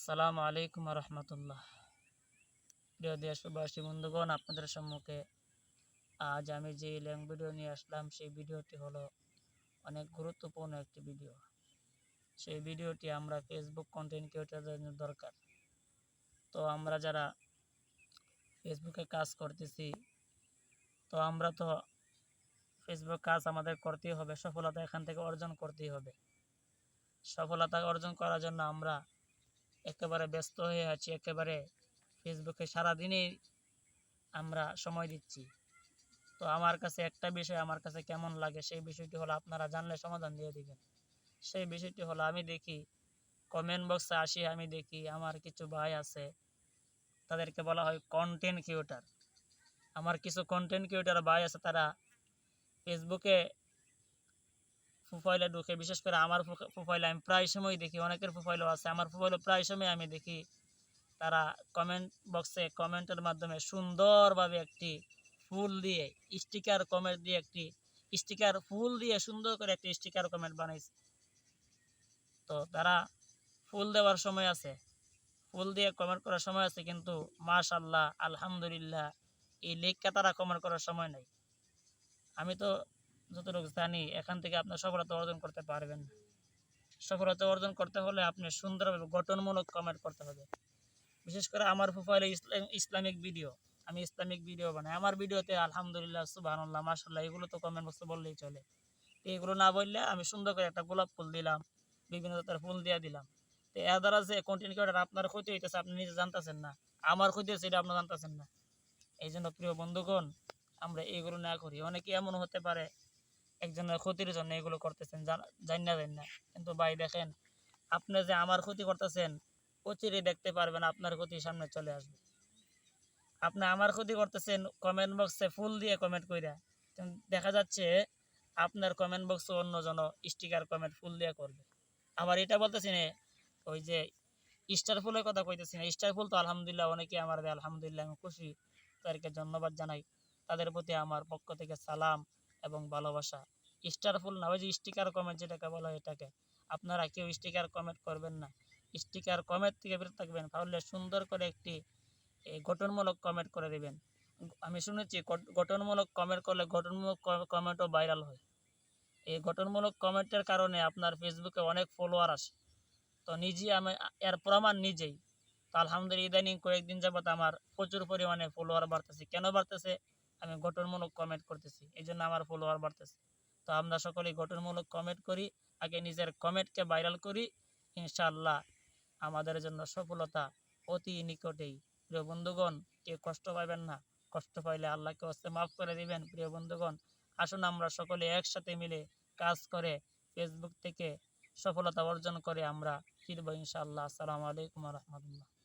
আসসালামু আলাইকুম রহমতুল্লাহ প্রিয় দেশবাসী, বন্ধুগণ, আপনাদের সম্মুখে আজ আমি যে ল্যাং ভিডিও নিয়ে আসলাম, সেই ভিডিওটি হলো অনেক গুরুত্বপূর্ণ একটি ভিডিও। সেই ভিডিওটি আমরা ফেসবুক কন্টেন্ট ক্রিয়েটারদের জন্য দরকার। তো আমরা যারা ফেসবুকে কাজ করতেছি, তো আমরা তো ফেসবুক কাজ আমাদের করতেই হবে, সফলতা এখান থেকে অর্জন করতেই হবে। সফলতা অর্জন করার জন্য আমরা একেবারে ব্যস্ত হয়ে আছি, একেবারে ফেসবুকে সারাদিনই আমরা সময় দিচ্ছি। তো আমার কাছে একটা বিষয় আমার কাছে কেমন লাগে, সেই বিষয়টি হলো আপনারা জানলে সমাধান দিয়ে দিবেন। সেই বিষয়টি হলো আমি দেখি কমেন্ট বক্সে আসি, আমি দেখি আমার কিছু ভাই আছে, তাদেরকে বলা হয় কন্টেন্ট ক্রিয়েটার আমার কিছু কন্টেন্ট ক্রিয়েটার ভাই আছে, তারা ফেসবুকে প্রোফাইলে ঢুকে, বিশেষ করে আমার প্রোফাইলে আমি প্রায় সময় দেখি, অনেকের প্রোফাইলও আছে। আমার প্রোফাইলে প্রায় সময় আমি দেখি, তারা কমেন্ট বক্সে কমেন্টের মাধ্যমে সুন্দরভাবে একটি ফুল দিয়ে স্টিকার কমেন্ট দিয়ে একটি স্টিকার ফুল দিয়ে সুন্দর করে একটি স্টিকার কমেন্ট বানাইছে। তো তারা ফুল দেওয়ার সময় আছে, ফুল দিয়ে কমেন্ট করার সময় আছে, কিন্তু মাশাল্লাহ আলহামদুলিল্লাহ, এই লেখকে তারা কমেন্ট করার সময় নাই। আমি তো যতটুকু জানি, এখান থেকে আপনার সফলতা অর্জন করতে পারবেন। সফলতা অর্জন করতে হলে আপনি সুন্দরভাবে গঠনমূলক কমেন্ট করতে হবে। বিশেষ করে আমার প্রোফাইলে ইসলাম, ইসলামিক ভিডিও আমি ইসলামিক ভিডিও বানাই। আমার ভিডিওতে আলহামদুলিল্লাহ সুবাহান্লাহ মাসাল্লাহ এগুলো তো কমেন্ট বক্সে বললেই চলে। এগুলো না বললে আমি সুন্দর করে একটা গোলাপ ফুল দিলাম, বিভিন্ন জাতের ফুল দিয়ে দিলাম। তো এর দ্বারা যে কন্টেন্ট ক্রিয়েটার আপনার ক্ষতি হইতেছে, আপনি নিজে জানতেছেন না। আমার ক্ষতি হচ্ছে এটা আপনি জানতেছেন না। এই জন্য প্রিয় বন্ধুগণ, আমরা এগুলো না করি। অনেকে এমন হতে পারে একজনের ক্ষতির জন্য এগুলো করতেছেন, জান না না। কিন্তু ভাই দেখেন, আপনি যে আমার ক্ষতি করতেছেন অচিরে দেখতে পারবেন আপনার ক্ষতি সামনে চলে আসবে। আপনি আমার ক্ষতি করতেছেন কমেন্ট বক্সে ফুল দিয়ে কমেন্ট কইরা। দেখা যাচ্ছে, আপনার কমেন্ট বক্সে অন্যজন স্টিকার কমেন্ট ফুল দিয়ে করবে। আবার এটা বলতেছি না, ওই যে স্টার ফুলের কথা কইতেছি না স্টার ফুল তো আলহামদুলিল্লাহ অনেকে আমার আলহামদুলিল্লাহ আমি খুশি। তাদেরকে ধন্যবাদ জানাই। তাদের প্রতি আমার পক্ষ থেকে সালাম। এবং ভালোবাসা। স্টার ফুল না, ওই যে স্টিকার কমেন্ট যেটাকে বলা হয় এটাকে। আপনারা কেউ স্টিকার কমেন্ট করবেন না। স্টিকার কমেন্ট থেকে বেরোতে থাকবেন, তাহলে সুন্দর করে একটি গঠনমূলক কমেন্ট করে দেবেন। আমি শুনেছি গঠনমূলক কমেন্ট করলে গঠনমূলক কমেন্টও ভাইরাল হয়। এই গঠনমূলক কমেন্টের কারণে আপনার ফেসবুকে অনেক ফলোয়ার আসে। তো নিজেই আমি, এর প্রমাণ নিজেই। তো আলহামদুলিল্লাহ ইদানিং কয়েকদিন যাবত আমার প্রচুর পরিমাণে ফলোয়ার বাড়তেছে। কেন বাড়তেছে? আমি গঠনমূলক কমেন্ট করতেছি। এই জন্য আমার ফলোয়ার বাড়তেছে। তো আমরা সকলেই গঠনমূলক কমেন্ট করি, আগে নিজের কমেন্টকে ভাইরাল করি ইনশাল্লাহ আমাদের জন্য সফলতা অতি নিকটেই। প্রিয় বন্ধুগণ, কেউ কষ্ট পাইবেন না। কষ্ট পাইলে আল্লাহকে হস্তে মাফ করে দিবেন। প্রিয় বন্ধুগণ, আসুন আমরা সকলে একসাথে মিলে কাজ করে ফেসবুক থেকে সফলতা অর্জন করে আমরা ফিরবো ইনশাআল্লাহ। আসসালামু আলাইকুম রহমতুল্লাহ।